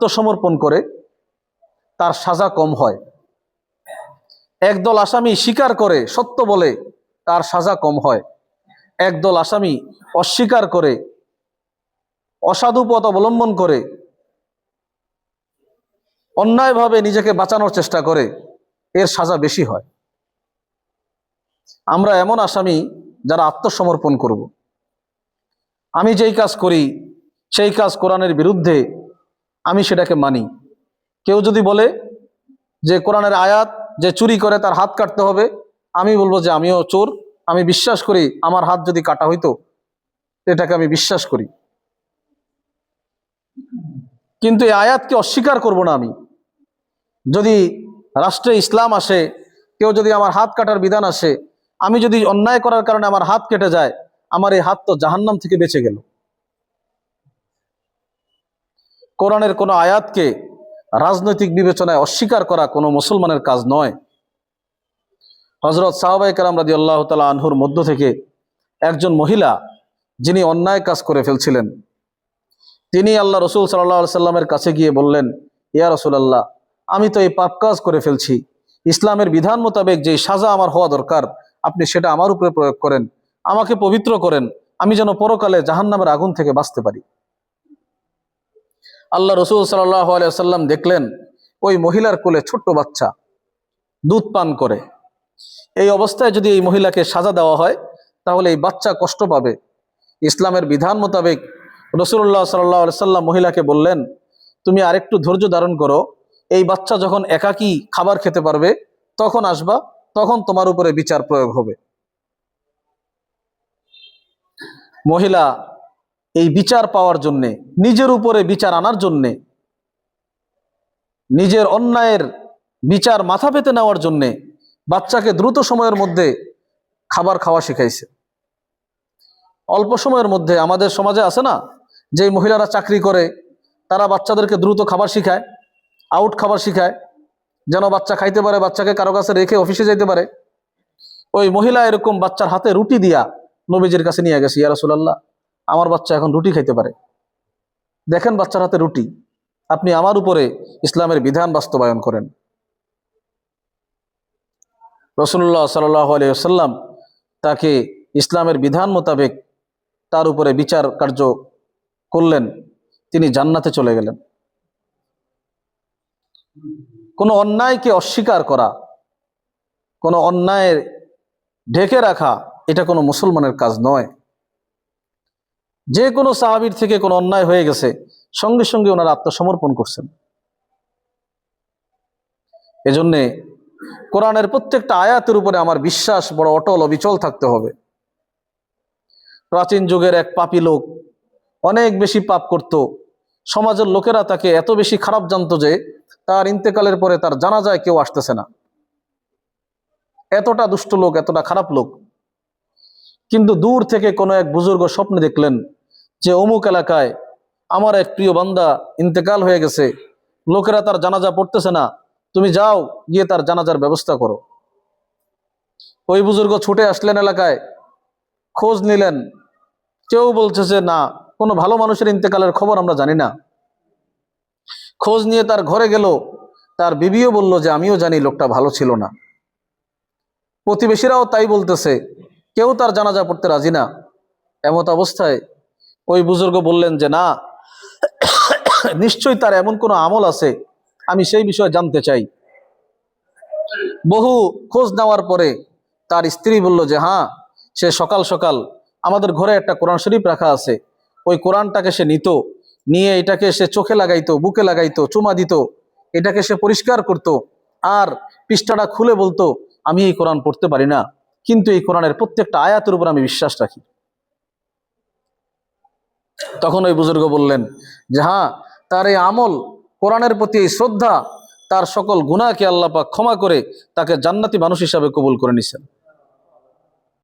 আত্মসমর্পণ করে, তার সাজা কম হয়। একদল আসামি স্বীকার করে, সত্য বলে, তার সাজা কম হয়। একদল আসামি অস্বীকার করে, অসাধু পথ অবলম্বন করে, অন্যায়ভাবে নিজেকে বাঁচানোর চেষ্টা করে, এর সাজা বেশি হয়। আমরা এমন আসামি যারা আত্মসমর্পণ করব। আমি যেই কাজ করি, সেই কাজ কোরআনের বিরুদ্ধে আমি সেটাকে মানি। কেউ যদি বলে যে কোরআনের আয়াত যে চুরি করে তার হাত কাটতে হবে, আমি বলব যে আমিও চোর। আমি বিশ্বাস করি আমার হাত যদি কাটা হইতো, এটাকে আমি বিশ্বাস করি। কিন্তু এই আয়াতকে অস্বীকার করব না আমি। যদি রাষ্ট্রে ইসলাম আসে, কেউ যদি আমার হাত কাটার বিধান আসে, আমি যদি অন্যায় করার কারণে আমার হাত কেটে যায়, আমার এই হাত তো জাহান্নাম থেকে বেঁচে গেল। কোরআনের কোনো আয়াতকে রাজনৈতিক বিবেচনায় অস্বীকার করা কোনো মুসলমানের কাজ নয়। হজরত সাহাবাই কালাম রাজি আল্লাহ তালা আনহুর মধ্য থেকে একজন মহিলা যিনি অন্যায় কাজ করে ফেলছিলেন, তিনি আল্লাহ রসুল সাল্লাহ সাল্লামের কাছে গিয়ে বললেন, ইয়া রসুল আল্লাহ আমি তো এই পাপ কাজ করে ফেলছি। ইসলামের বিধান মোতাবেক যে সাজা আমার হওয়া দরকার, আপনি সেটা আমার উপরে প্রয়োগ করেন। আমাকে পবিত্র করেন। আমি যেন পরকালে জাহান্নামের আগুন থেকে বাঁচতে পারি। আল্লাহ রসুল সাল্লাম দেখলেন, ওই মহিলার কোলে ছোট্ট বাচ্চা দুধ পান করে। এই অবস্থায় যদি এই মহিলাকে সাজা দেওয়া হয়, তাহলে এই বাচ্চা কষ্ট পাবে। ইসলামের বিধান মোতাবেক রসুল্লাহ সাল্লাহ সাল্লাম মহিলাকে বললেন, তুমি আরেকটু ধৈর্য ধারণ করো। এই বাচ্চা যখন একাকী খাবার খেতে পারবে, তখন আসবা, তখন তোমার উপরে বিচার প্রয়োগ হবে। মহিলা এই বিচার পাওয়ার জন্যে, নিজের উপরে বিচার আনার জন্যে, নিজের অন্যায়ের বিচার মাথা পেতে নেওয়ার জন্যে বাচ্চাকে দ্রুত সময়ের মধ্যে খাবার খাওয়া শিখাইছে। অল্প সময়ের মধ্যে আমাদের সমাজে আছে না, যে মহিলারা চাকরি করে, তারা বাচ্চাদেরকে দ্রুত খাবার শিখায় আউট খাবার শিখায়, যেন বাচ্চা খাইতে পারে, বাচ্চাকে কারও কাছে রেখে অফিসে যেতে পারে। ওই মহিলা এরকম বাচ্চার হাতে রুটি দিয়া নবীজির কাছে নিয়ে গেছে, ইয়া রাসূলুল্লাহ। আমার বাচ্চা এখন রুটি খাইতে পারে। দেখেন বাচ্চার হাতে রুটি। আপনি আমার উপরে ইসলামের বিধান বাস্তবায়ন করেন। রসুল্লাহ সাল্লাম তাকে ইসলামের বিধান মোতাবেক তার উপরে বিচার কার্য করলেন। তিনি জান্নাতে চলে গেলেন। কোনো অন্যায়কে অস্বীকার করা, কোনো অন্যায়ের ঢেকে রাখা, এটা কোনো মুসলমানের কাজ নয়। যে কোনো সাহাবির থেকে কোনো অন্যায় হয়ে গেছে, সঙ্গে সঙ্গে ওনারা আত্মসমর্পণ করছেন। এজন্যে কোরআনের প্রত্যেকটা আয়াতের উপরে আমার বিশ্বাস বড় অটল অবিচল থাকতে হবে। প্রাচীন যুগের এক পাপী লোক অনেক বেশি পাপ করত। সমাজের লোকেরা তাকে এত বেশি খারাপ জানতো যে তার ইন্তেকালের পরে তার জানা যায় কেউ আসতেছে না। এতটা দুষ্ট লোক, এতটা খারাপ লোক। কিন্তু দূর থেকে কোনো এক বুজুর্গ স্বপ্নে দেখলেন যে অমুক এলাকায় আমার এক প্রিয় বান্দা ইন্তেকাল হয়ে গেছে, লোকেরা তার জানাজা পড়তেছে না, তুমি যাও, গিয়ে তার জানাজার ব্যবস্থা করো। ওই বুজুর্গ ছুটে আসলেন এলাকায়, খোঁজ নিলেন। কেউ বলছে যে, না, কোনো ভালো মানুষের ইন্তেকালের খবর আমরা জানি না। খোঁজ নিয়ে তার ঘরে গেল। তার বিবিও বলল যে, আমিও জানি লোকটা ভালো ছিল না। প্রতিবেশীরাও তাই বলতেছে, কেউ তার জানাজা পড়তে রাজি না। এমত অবস্থায় ওই বুজুর্গ বললেন যে, না, নিশ্চয়ই তার এমন কোনো আমল আছে, আমি সেই বিষয়ে জানতে চাই। বহু খোঁজ নেওয়ার পরে তার স্ত্রী বলল যে হ্যাঁ সে সকাল সকাল আমাদের ঘরে একটা কোরআন শরীফ রাখা আছে, ওই কোরআনটাকে সে নিত, নিয়ে এটাকে সে চোখে লাগাইতো, বুকে লাগাইতো, চুমা দিত, এটাকে সে পরিষ্কার করত, আর পৃষ্ঠাটা খুলে বলতো, আমি এই কোরআন পড়তে পারি না, কিন্তু এই কোরআনের প্রত্যেকটা আয়াতের উপর আমি বিশ্বাস রাখি। তখন ওই বুজুর্গ বললেন যে হ্যাঁ তার এই আমল কোরআনের প্রতি এই শ্রদ্ধা, তার সকল গুণাকে আল্লাপাক ক্ষমা করে তাকে জান্নাতি মানুষ হিসাবে কবুল করে নিছেন।